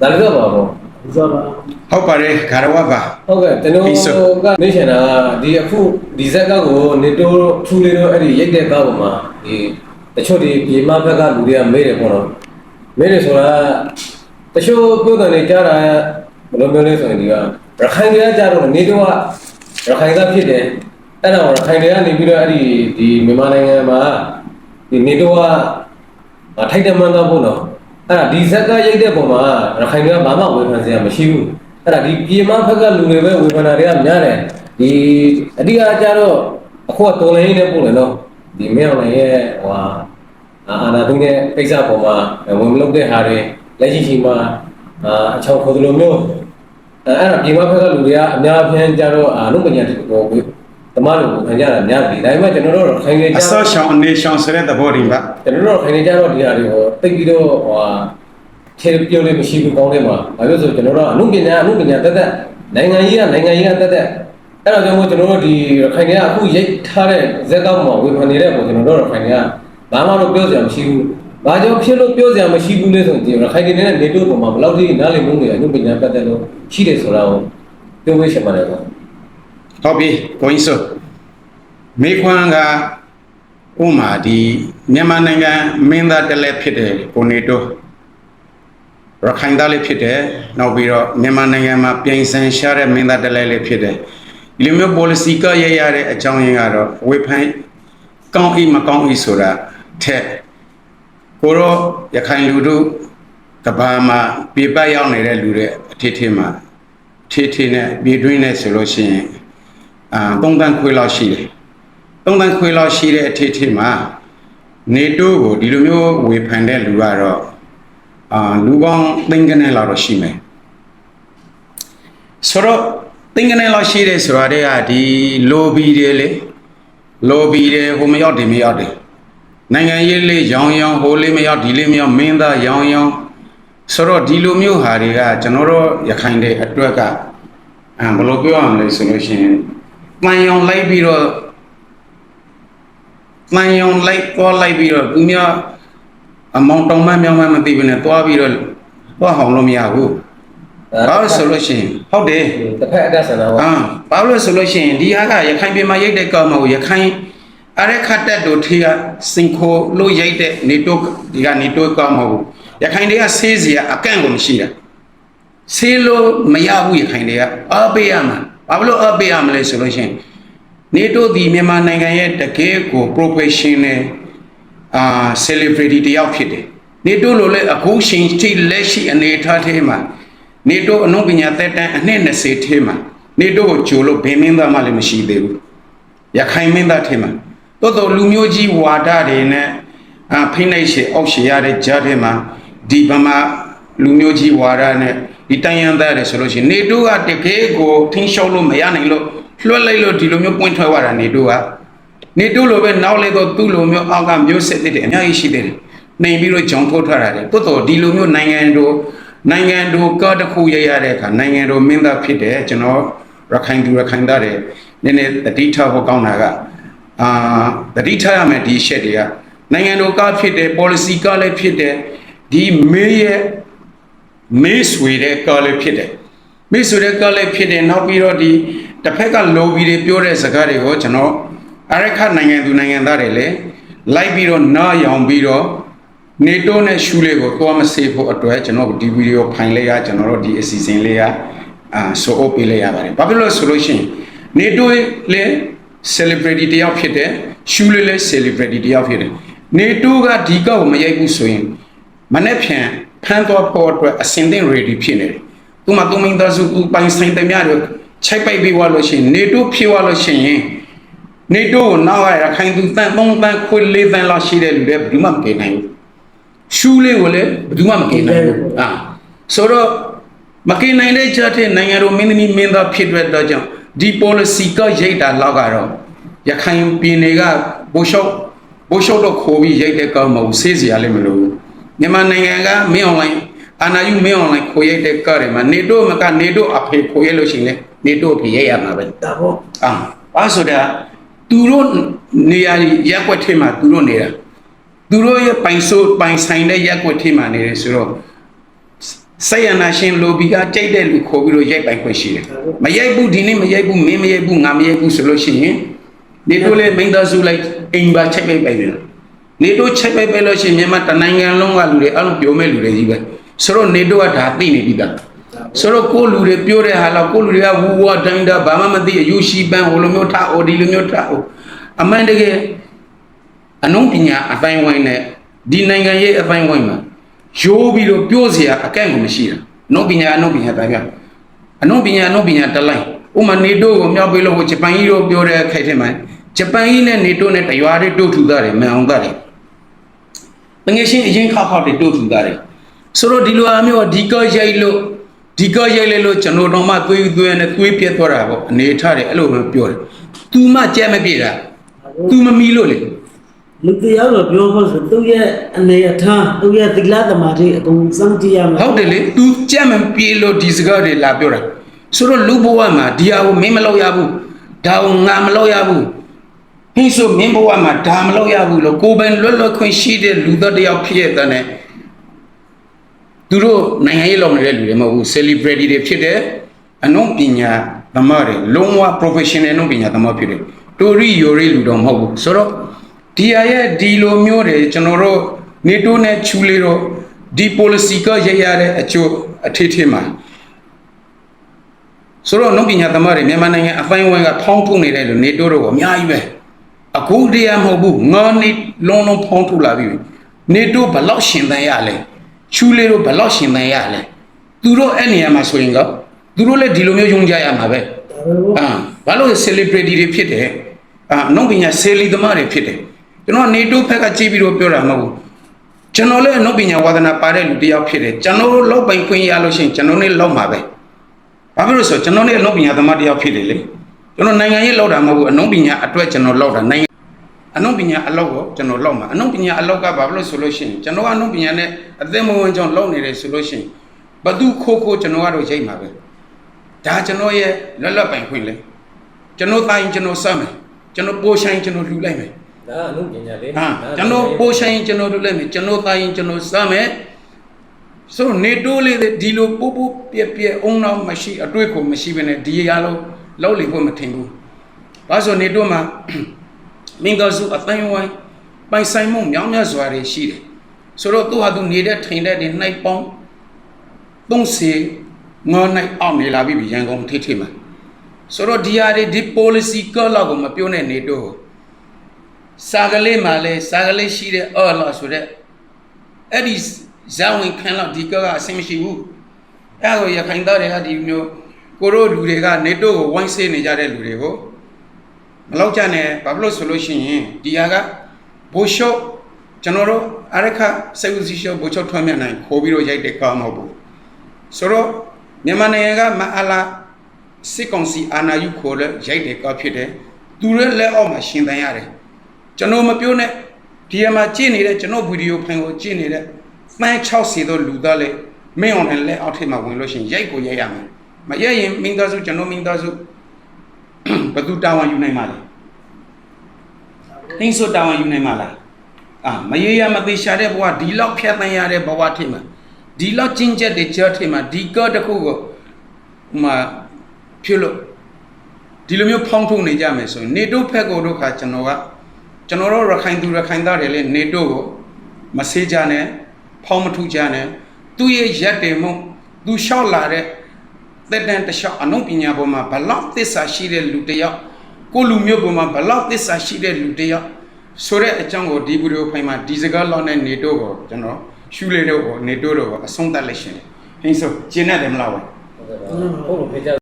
ဒါလည်းတော့ပါဘောဇာပါဟုတ်ပါတယ်ဂါရဝပါ ဟုတ်ကဲ့ကျွန်တော်ပြီးဆိုကမေ့ချင်တာကဒီအခုဒီဇက်ကောက်ကိုနေတိုးထူလေးတော့အဲ့ဒီရိတ်တဲ့ကောက်ပေါ်မှာဒီတချို့ဒီပြေမဘက်ကလူတွေကမေးတယ်ပေါ့နော်မေးတယ်ဆိုတာတချို့ပြောတယ်နေကြတာဘယ်လိုမျိုးလဲဆိုရင်ဒီကရခိုင်တွေကကြတော့နေတိုးကရခိုင်ကဖြစ်တယ်အဲ့တော့ရခိုင်တွေကနေပြီးတော့အဲ့ဒီဒီမြန်မာနိုင်ငံမှာဒီနေတိုးကထိုက်တယ်မှန်တော့ပေါ့နော် အဲ့ဒါဒီဇက်ကရိတ်တဲ့ပုံမှာရခိုင်တွေကဘာမှဝေဖန်စရာမရှိဘူးအဲ့ဒါဒီပြေမဖက်ကလူတွေပဲဝေဖန်တာတွေကများတယ်ဒီအဓိကကျတော့အခုကတော်လိုင်းနဲ့ပို့တယ်နော်ဒီမင်းအောင်လည်းရဲ့ဟိုဟာအာအာနာတုံးရဲ့ကိစ္စပေါ်မှာဝင်မလုပ်တဲ့ဟာတွေလက်ရှိချိန်မှာအာအချောင်းခေါ်သလိုမျိုးအဲ့အဲ့ဒါပြေမဖက်ကလူတွေကအများအပြားကျတော့အာနုပညာတိကို တမလို့ခံကြတာများပြီဒါပေမဲ့ကျွန်တော်တို့ခိုင်နေကြအစောရှောင်းအနေရှောင်းဆိုတဲ့သဘောတင်ပါကျွန်တော်တို့ခိုင်နေကြတော့ဒီဟာတွေကိုတိတ်ပြီးတော့ဟိုဟာခြေပြုံးလေးမရှိဘူးကောင်းတယ်မှာဘာလို့ဆိုကျွန်တော်တို့အမှုပညာအမှုပညာတက်တက်နိုင်ငံကြီးကနိုင်ငံကြီးကတက်တက်အဲ့တော့ကြောင့်မို့ကျွန်တော်တို့ဒီခိုင်နေကအခုရိတ်ထားတဲ့ဇက်ကောက်မှာဝေဖန်နေတဲ့ပုံကျွန်တော်တို့ခိုင်နေကဘာမှတော့ပြောစရာမရှိဘူးဘာကြောင့်ဖြစ်လို့ပြောစရာမရှိဘူးလဲဆိုရင်ခိုင်နေနဲ့နေတို့ပုံမှာဘယ်လောက်ထိနားလည်မှုတွေအမှုပညာတက်တက်လို့ရှိတယ်ဆိုတာကိုပြောဝေးချင်ပါတယ်ကွာ ဟုတ်ပြီကိုင်းဆိုမေခွန်းကဥမာဒီမြန်မာနိုင်ငံမင်းသားတလဲဖြစ်တယ်ကိုနေတိုးရခိုင်သားလေးဖြစ်တယ်နောက်ပြီးတော့မြန်မာနိုင်ငံမှာပြိုင်ဆိုင်ရှားတဲ့မင်းသားတလဲလေးဖြစ်တယ်ဒီလိုမျိုး policy ကရရတဲ့အကြောင်းရင်းကတော့ဝေဖန်ကောင်းဤမကောင်းဤဆိုတာထက်ကိုရောရခိုင်လူတို့ကဘာမှာပြပတ်ရောက်နေတဲ့လူတွေအထစ်ထစ်မှာထစ်ထစ်နဲ့ပြည်တွင်းနဲ့ဆိုလို့ရှိရင် အာသုံးတန်းခွေးလောက်ရှိတယ်သုံးတန်းခွေးလောက်ရှိတဲ့အထစ်ထစ်မှာနေတိုးကိုဒီလိုမျိုးဝေဖန်တဲ့လူကတော့အာလူပေါင်းသိန်းကနဲ့လောက်တော့ရှိမယ်ဆိုတော့သိန်းကနဲ့လောက်ရှိတယ်ဆိုတာတည်းကဒီ lobby တွေလေ lobby တွေဟိုမရောက်တယ်မရောက်တယ်နိုင်ငံရေးလေးရောင်းရောင်းဟိုလေးမရောက်ဒီလေးမရောက်မင်းသားရောင်းရောင်းဆိုတော့ဒီလိုမျိုးဟာတွေကကျွန်တော်တို့ရခိုင်တဲ့အတွက်ကအဲဘယ်လိုပြောရမလဲဆိုလို့ရှိရင် ပန်ရောင်လိုက်ပြီးတော့ပန်ရောင်လိုက်ပေါ်လိုက်ပြီးတော့သူများအမောင်တောင်မမြောင်မမသိဘူးနဲ့တွားပြီးတော့တွားဟောင်လို့မရဘူးဘာလို့ဆိုလို့ရှိရင်ဟုတ်တယ်တစ်ဖက်အတက်ဆန္ဒပါအာဘာလို့လဲဆိုလို့ရှိရင်ဒီဟာကရခိုင်ပြည်မှာရိတ်တဲ့ကောက်မဟုတ်ရခိုင်အရက်ခတ်တက်တို့ထေးကစင်ခိုလို့ရိတ်တဲ့နေတော့ဒီကနေတော့ကောက်မဟုတ်ရခိုင်တွေကဆေးစရာအကန့်ကိုမရှိတာဆေးလို့မရဘူးရခိုင်တွေကအားပေးရမှာ ဘာလို့အားပေးရမလဲဆိုလို့ရှိရင်နေတော့ဒီမြန်မာနိုင်ငံရဲ့တကယ်ကို professional အာ celebrity တယောက်ဖြစ်တယ်နေတော့လို့လေအခုရှင်ထိလက်ရှိအနေအထားထဲမှာနေတော့အနုပညာသက်တမ်းအနှစ်20ထဲမှာနေတော့ကိုဂျိုလို့ဘယ်မင်းသားမှလည်းမရှိသေးဘူးရခိုင်မင်းသားထဲမှာတော်တော်လူမျိုးကြီးဝါဒတွေနဲ့အာဖိနှိပ်ရှေအောက်ရှေရတဲ့ကြားထဲမှာဒီဗမာလူမျိုးကြီးဝါဒနဲ့ ဒီတိုင်းရန်သားတွေဆိုလို့ရှိရင်နေတော့ကတကယ်ကိုထင်းလျှောက်လို့မရနိုင်လို့လွှတ်လိုက်လို့ဒီလိုမျိုးပွင့်ထွက်သွားတာနေတော့ကနေတူလိုပဲနောက်လေတော့သူ့လိုမျိုးအောက်ကမျိုးစစ်တဲ့အများကြီးရှိသေးတယ်။နှိမ်ပြီးတော့ဂျုံထုတ်ထားတာတယ်။တိုးတော်ဒီလိုမျိုးနိုင်ငံတို့နိုင်ငံတို့ကတခုရရတဲ့အခါနိုင်ငံတို့မင်းသားဖြစ်တယ်ကျွန်တော်ရခိုင်သူရခိုင်သားတွေနည်းနည်းတတိထားဖို့ကောင်းတာကအာတတိထားရမယ်ဒီရှက်တွေကနိုင်ငံတို့ကဖြစ်တယ် policy ကလည်းဖြစ်တယ်ဒီမေးရဲ့ မေးဆွေတဲ့ကလည်းဖြစ်တယ်မေးဆွေတဲ့ကလည်းဖြစ်တယ်နောက်ပြီးတော့ဒီတစ်ဖက်က lobby တွေပြောတဲ့စကားတွေကိုကျွန်တော်အရခနိုင်ငံသူနိုင်ငံသားတွေလည်းလိုက်ပြီးတော့နားရောင်ပြီးတော့နေတိုးနဲ့ရှူလေးကိုသွားမစေဖို့အတွက်ကျွန်တော်ဒီဗီဒီယိုဖိုင်လေးရကျွန်တော်တို့ဒီအစီအစဉ်လေးရအာဆိုအုပ်ပေးလိုက်ရပါတယ်ဘာဖြစ်လို့ဆိုလို့ရှိရင်နေတိုးလည်း celebrity တယောက်ဖြစ်တယ်ရှူလေးလည်း celebrity တယောက်ဖြစ်တယ်နေတိုးကဒီကောက်ကိုမရိုက်ဘူးဆိုရင်မနေ့ဖြန် ဖန်သွားဖို့အတွက်အစင်သင့် ready ဖြစ်နေတယ်သူမှသူမင်းသားစုပိုင်ဆိုင်တဲ့များတွေချိုက်ပိုက်ပြီးသွားလို့ရှိရင်နေတိုးဖြစ်သွားလို့ရှိရင်နေတိုးကိုနောက်ရခိုင်သူတန်3တန်ခွေ4တန်လောက်ရှိတဲ့လူတွေဘယ်သူမှမကယ်နိုင်ဘူးရှူးလေးကိုလည်းဘယ်သူမှမကယ်နိုင်ဘူးအာဆိုတော့မကယ်နိုင်တဲ့ချက်တဲ့နိုင်ငံတော်မင်းသမီးမင်းသားဖြစ်တဲ့တော့ကြောင့်ဒီ policy ကရိတ်တာလောက်ကတော့ရခိုင်ပြည်နယ်ကဘိုးလျှောက်ဘိုးလျှောက်တော့ခိုးပြီးရိတ်တဲ့ကောင်းမဟုတ်ဆေးစရာလည်းမလိုဘူး မြန်မာနိုင်ငံကမင်းအွန်လိုင်းအာနာယူမင်းအွန်လိုင်းခိုးရိုက်တဲ့ကားတွေမှာနေတိုးမကနေတိုးအဖေခိုးရိုက်လို့ရှိရင်လေနေတိုးအဖေရိုက်ရမှာပဲဒါပေါ့အာဘာဆိုတာသူတို့နေရာရက်ွက်ထဲမှာသူတို့နေတာသူတို့ရဲ့ပိုင်ဆိုးပိုင်ဆိုင်တဲ့ရက်ွက်ထဲမှာနေတယ်ဆိုတော့စိတ်ရနာရှင်လိုဘီကကြိတ်တဲ့လူခေါ်ပြီးတော့ရိုက်ပိုင်ခွင့်ရှိတယ်မရိုက်ဘူးဒီနေ့မရိုက်ဘူးမင်းမရိုက်ဘူးငါမရိုက်ဘူးဆိုလို့ရှိရင်နေတိုးလေမိန်သားစုလိုက်အိမ်ပါချက်ပိုက်ပိုက်ပြီ နေတိုးချက်ပိုက်ပိုက်လို့ရှိရင်မြန်မာတနိုင်ငံလုံးကလူတွေအလုံးပြောမဲ့လူတွေကြီးပဲဆိုတော့နေတိုးကဒါသိနေပြီသားဆိုတော့ကိုလူတွေပြောတဲ့ဟာလောက်ကိုလူတွေကဝူဝါတိုင်းတာဘာမှမသိအယူရှိပန်းဟိုလိုမျိုးထားဟိုဒီလိုမျိုးထားဟိုအမှန်တကယ်အနုပညာအတိုင်းဝိုင်းနဲ့ဒီနိုင်ငံရဲ့အတိုင်းဝိုင်းမှာ ရိုးပြီးတော့ပြောเสียအကန့်ကိုမရှိတာအနုပညာအနုပညာတိုင်းပြအနုပညာအနုပညာတလိုက်ဥမာနေတိုးကိုမြောက်ပေးလို့ဟိုဂျပန်ကြီးတို့ပြောတဲ့ခိုက်ထဲမှာဂျပန်ကြီးနဲ့နေတိုးနဲ့တရွာတွေတို့ထူသားတယ်မန်အောင်သားတယ် တငယ်ချင်းအရင်ခောက်ခောက်တွေတို့ထူသားတယ်ဆိုတော့ဒီလိုအမျိုးဒီကောရိုက်လို့ဒီကောရိုက်လေလို့ကျွန်တော်တော့မှသွေးသွေးနဲ့သွေးပြတ်သွားတာပေါ့အနေထားတယ်အဲ့လိုပဲပြောတယ် तू မှကြက်မပြေတာ तू မမီလို့လေ လူတယောက်တော့ပြောဖို့ဆိုသူ့ရဲ့အနေအထားသူ့ရဲ့သီလသမာဓိအကုန်စောင့်ကြည့်ရမှာ ဟုတ်တယ်လေ तू ကြက်မပြေလို့ဒီစကားတွေလာပြောတာဆိုတော့လူဘဝမှာဒီဟာကိုမင်းမလုပ်ရဘူးဒါကိုငါမလုပ်ရဘူး ဟင်းဆိုမင်းဘဝမှာဒါမလုပ်ရဘူးလို့ကိုယ်ပိုင်လွတ်လွတ်ခွင့်ရှိတဲ့လူသားတစ်ယောက်ဖြစ်ရတဲ့သူတို့နိုင်ငံရေးလုပ်နေတဲ့လူတွေမဟုတ်ဘူး celebrity တွေဖြစ်တယ်အနုပညာသမားတွေလုံးဝ professional အနုပညာသမားဖြစ်တယ်တိုရီယိုရီလူတော့မဟုတ်ဘူးဆိုတော့ဒီအရဲ့ဒီလိုမျိုးတွေကျွန်တော်တို့နေတိုးနဲ့ချူလေးတော့ဒီ policy ကရရတဲ့အကျိုးအထည်ထည်မှာဆိုတော့အနုပညာသမားတွေမြန်မာနိုင်ငံအပိုင်းဝိုင်းကဖောင်းထုတ်နေတဲ့လူနေတိုးတော့အများကြီးပဲ အခုတရားမဟုတ်ဘူးငါနေလုံးလုံးဖောင်းထုတ်လာပြီနေတိုးဘလောက်ရှင်သန်ရလဲချူလေးတို့ဘလောက်ရှင်သန်ရလဲသူတို့အဲ့နေရာမှာဆိုရင်ကသူတို့လည်းဒီလိုမျိုးယုံကြရမှာပဲအာဘာလို့ celebrity တွေဖြစ်တယ်အာအနုပညာ celebrity သမားတွေဖြစ်တယ်ကျွန်တော်နေတိုးဖက်ကကြည့်ပြီးတော့ပြောတာမဟုတ်ဘူးကျွန်တော်လည်းအနုပညာဝါသနာပါတဲ့လူတစ်ယောက်ဖြစ်တယ်ကျွန်တော်တို့လောက်ပိုင်ခွင့်ရလို့ရှိရင်ကျွန်တော်နဲ့လောက်မှာပဲဘာဖြစ်လို့ဆိုကျွန်တော်နဲ့အနုပညာသမားတစ်ယောက်ဖြစ်တယ်လေ ကျွန်တော်နိုင်ငံရေးလောက်တာမဟုတ်ဘူးအနုပညာအတွက်ကျွန်တော်လောက်တာနိုင်ငံအနုပညာအလောက်ကိုကျွန်တော်လောက်မှာအနုပညာအလောက်ကဘာဖြစ်လို့ဆိုလို့ရှိရင်ကျွန်တော်ကအနုပညာနဲ့အသက်မဝင်ကြောင်းလောက်နေတယ်ဆိုလို့ရှိရင်ဘသူခိုးခိုးကျွန်တော်ကတော့ရိတ်မှာပဲဒါကျွန်တော်ရဲ့လွတ်လပ်ပိုင်ခွင့်လေကျွန်တော်တိုင်းကျွန်တော်စမ်းမယ်ကျွန်တော်ပိုးဆိုင်ကျွန်တော်လှူလိုက်မယ်ဒါအနုပညာလေဟာကျွန်တော်ပိုးဆိုင်ကျွန်တော်လှူလိုက်မယ်ကျွန်တော်တိုင်းကျွန်တော်စမ်းမယ်ဆိုတော့နေတိုးလေးတွေဒီလိုပို့ပို့ပြက်ပြက်အုံနောက်မရှိအတွေ့ကိုမရှိဘဲနဲ့ဒီရလုံး လောက်လေဖို့မထင်ဘူးဘာလို့နေတိုးမှာမင်းကစုအတိုင်းဝိုင်းပိုင်ဆိုင်မှုမြောင်းမြတ်စွာတွေရှိတယ်ဆိုတော့သူဟာသူနေတဲ့ထိုင်တဲ့ဒီနှိုက်ပေါင်း30ငေါနိုင်အောင်နေလာပြီရန်ကုန်ထိထိမှာဆိုတော့ဒီဟာတွေဒီ policy ကောလောက်ကိုမပြောနဲ့နေတော့စာကလေးမှာလဲစာကလေးရှိတဲ့အော်လို့ဆိုတဲ့အဲ့ဒီဇာဝင်ခံလောက်ဒီကောကအဆင်မရှိဘူးအဲ့ကိုရခိုင်သားတွေကဒီမျိုး ကိုတို့လူတွေကနေတော့ကိုဝိုင်းဆေးနေကြတဲ့လူတွေကိုမလောက်ကြနဲ့ဘာဖြစ်လို့ဆိုလို့ရှိရင်ဒီဟာကဘိုလ်ရှော့ကျွန်တော်တို့အရခစေဦးစီရှော့ဘိုလ်ချုပ်ထွန်းမြတ်နိုင်ခိုးပြီးတော့ရိုက်တဲ့ကားမဟုတ်ဘူးဆိုတော့မြန်မာနိုင်ငံကမအလာစစ်ကောင်စီအာဏာယူခိုးလဲရိုက်တဲ့ကားဖြစ်တယ်သူရဲ့လက်အောက်မှာရှင်သန်ရတယ်ကျွန်တော်မပြောနဲ့ဒီမှာကြည့်နေတဲ့ကျွန်တော်ဗီဒီယိုဖိုင်ကိုကြည့်နေတဲ့သန်း60သောလူသားလေမင်းအောင်နဲ့လက်အောက်ထိပ်မှာဝင်လို့ရှိရင်ရိုက်ကိုရိုက်ရမယ် မရိုက်ရင်မင်းသားစုကျွန်တော်မင်းသားစုဘသူတာဝန်ယူနိုင်မှာလဲဟင်းဆိုတာဝန်ယူနိုင်မှာလားအာမရေရမသေးရှာတဲ့ဘဝဒီလောက်ဖြတ်သန်းရတဲ့ဘဝထိမှာဒီလောက်ကျင့်ချက်တွေကြောထိမှာဒီကောတစ်ခုကိုဟိုမှာဖြစ်လို့ဒီလိုမျိုးဖောင်းထုတ်နေကြမယ်ဆိုရင်နေတိုးဖက်ကိုတို့ခါကျွန်တော်ကကျွန်တော်တို့ရခိုင်သူရခိုင်သားတွေလည်းနေတိုးကိုမဆေးကြနဲ့ဖောင်းမထုကြနဲ့သူ့ရဲ့ရက်တယ်မှုသူလျှောက်လာတဲ့ သက်တမ်းတစ်လျှောက်အနုပညာပေါ်မှာဘလောက်သစ္စာရှိတဲ့လူတစ်ယောက်ကိုလူမျိုးပေါ်မှာဘလောက်သစ္စာရှိတဲ့လူတစ်ယောက်ဆိုတဲ့အကြောင်းကိုဒီဗီဒီယိုဖိုင်မှာဒီစကားလောက်နဲ့နေတော့ကိုကျွန်တော်ရှူလေးတော့ကိုနေတော့တော့ကိုအဆုံးသတ်လိုက်ရှင်တယ်ဟင်းဆိုကျင်းနေတယ်မလားဝဲဟုတ်ကဲ့ပါဟုတ်လို့ဖေးကြ